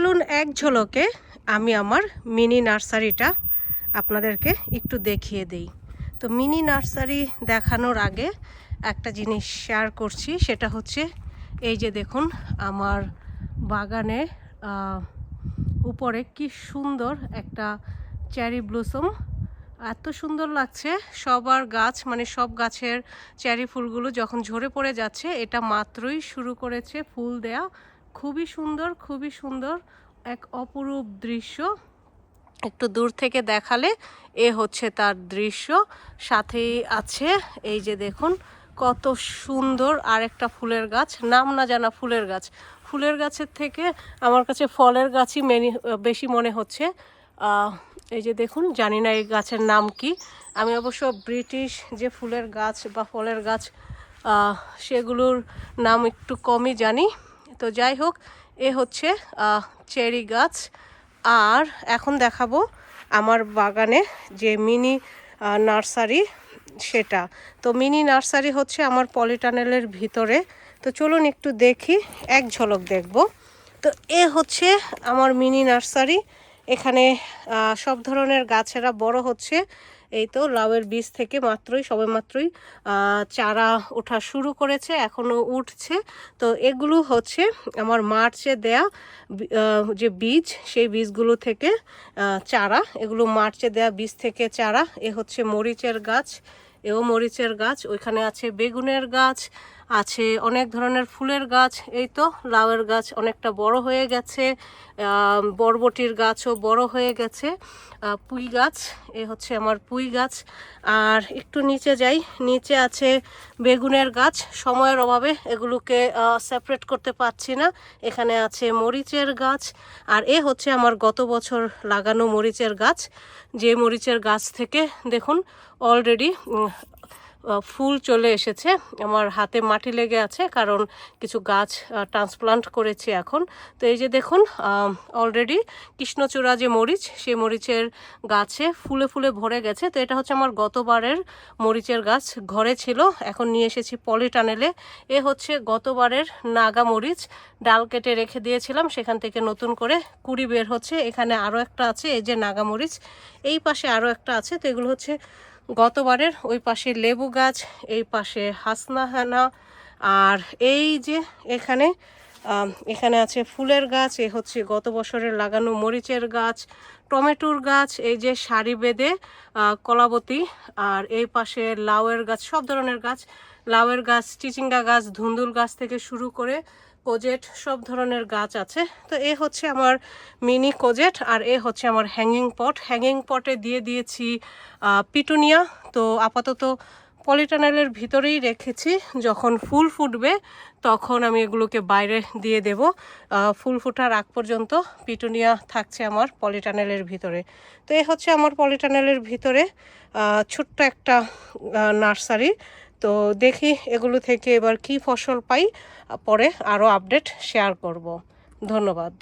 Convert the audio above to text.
চলুন এক ঝলকে আমি আমার মিনি নার্সারিটা আপনাদেরকে একটু দেখিয়ে দেই। তো মিনি নার্সারি দেখানোর আগে একটা জিনিস শেয়ার করছি, সেটা হচ্ছে এই যে দেখুন আমার বাগানে উপরে কি সুন্দর একটা চেরি ব্লুসম এত সুন্দর লাগছে, সবার গাছ মানে সব গাছের চেরি ফুলগুলো যখন ঝরে পড়ে যাচ্ছে, এটা মাত্রই শুরু করেছে ফুল দেয়া। খুবই সুন্দর খুবই সুন্দর এক অপরূপ দৃশ্য। একটু দূর থেকে দেখালে এ হচ্ছে তার দৃশ্য। সাথেই আছে, এই যে দেখুন, কত সুন্দর আরেকটা ফুলের গাছ। নাম না জানা ফুলের গাছ। ফুলের গাছের থেকে আমার কাছে ফলের গাছই মেনি, বেশি মনে হচ্ছে। এই যে দেখুন, জানি না এই গাছের নাম কি। আমি অবশ্য ব্রিটিশ যে ফুলের গাছ বা ফলের গাছ সেগুলোর নাম একটু কমই জানি। তো যাই হোক, এ হচ্ছে চেরি গাছ। আর এখন দেখাবো আমার বাগানে যে মিনি নার্সারি সেটা। তো মিনি নার্সারি হচ্ছে আমার পলিটানেলের ভিতরে। তো চলুন একটু দেখি, এক ঝলক দেখব। তো এ হচ্ছে আমার মিনি নার্সারি। এখানে সব ধরনের গাছেরা বড় হচ্ছে। এই তো লাউয়ের বীজ থেকে মাত্রই, সবে মাত্রই চারা ওঠা শুরু করেছে এখনও উঠছে। তো এগুলো হচ্ছে আমার মার্চে দেয়া যে বীজ, সেই বীজগুলো থেকে চারা। এগুলো মার্চে দেয়া বীজ থেকে চারা। এ হচ্ছে মরিচের গাছ, এও মরিচের গাছ। ওইখানে আছে বেগুনের গাছ আছে, অনেক ধরনের ফুলের গাছ, এই তো লাউয়ের গাছ অনেকটা বড় হয়ে গেছে বরবটির গাছও বড় হয়ে গেছে পুঁই গাছ, এ হচ্ছে আমার পুঁই গাছ, আর একটু নিচে যাই, নিচে আছে বেগুনের গাছ, সময়ের অভাবে এগুলোকে সেপারেট করতে পারছি না, এখানে আছে মরিচের গাছ, আর এ হচ্ছে আমার গত বছর লাগানো মরিচের গাছ, যে মরিচের গাছ থেকে দেখুন অলরেডি ফুল চলে এসেছে। আমার হাতে মাটি লেগে আছে, কারণ কিছু গাছ ট্রান্সপ্লান্ট করেছি এখন। তো এই যে দেখুন অলরেডি কৃষ্ণচূড়া যে মরিচ, সেই মরিচের গাছে ফুলে ফুলে ভরে গেছে। তো এটা হচ্ছে আমার গতবারের মরিচের গাছ, ঘরে ছিল, এখন নিয়ে এসেছি পলিটানেলে এ। হচ্ছে গতবারের নাগা মরিচ, ডাল কেটে রেখে দিয়েছিলাম, সেখান থেকে নতুন করে কুড়ি বের হচ্ছে। এখানে আরও একটা আছে, এই যে নাগা মরিচ, এই পাশে আরও একটা আছে। তো এগুলো হচ্ছে গতবারের ওই পাশে লেবু গাছ, এই পাশে হাসনাহানা, আর এই যে এখানে এখানে আছে ফুলের গাছ, এ হচ্ছে গত বছরের লাগানো মরিচের গাছ, টমেটোর গাছ, এই যে সারি বেঁধে কলাবতী, আর এই পাশে লাউয়ের গাছ, সব ধরনের গাছ, লাউয়ের গাছ, চিচিঙ্গা গাছ, ধুন্দুল গাছ থেকে শুরু করে কোজেট সব ধরনের গাছ আছে। তো এ হচ্ছে আমার মিনি কোজেট আর এ হচ্ছে আমার হ্যাঙ্গিং পট হ্যাঙ্গিং পটে দিয়ে দিয়েছি পিটুনিয়া। তো আপাতত পলিটানেলের ভিতরেই রেখেছি। যখন ফুল ফুটবে, তখন আমি এগুলোকে বাইরে দিয়ে দেব। ফুল ফোটার আগ পর্যন্ত পিটুনিয়া থাকছে আমার পলিটানেলের ভিতরে। তো এ হচ্ছে আমার পলিটানেলের ভিতরে ছোট্ট একটা নার্সারি। তো দেখি এগুলো থেকে এবার কি ফসল পাই পরে আরও আপডেট শেয়ার করব। ধন্যবাদ।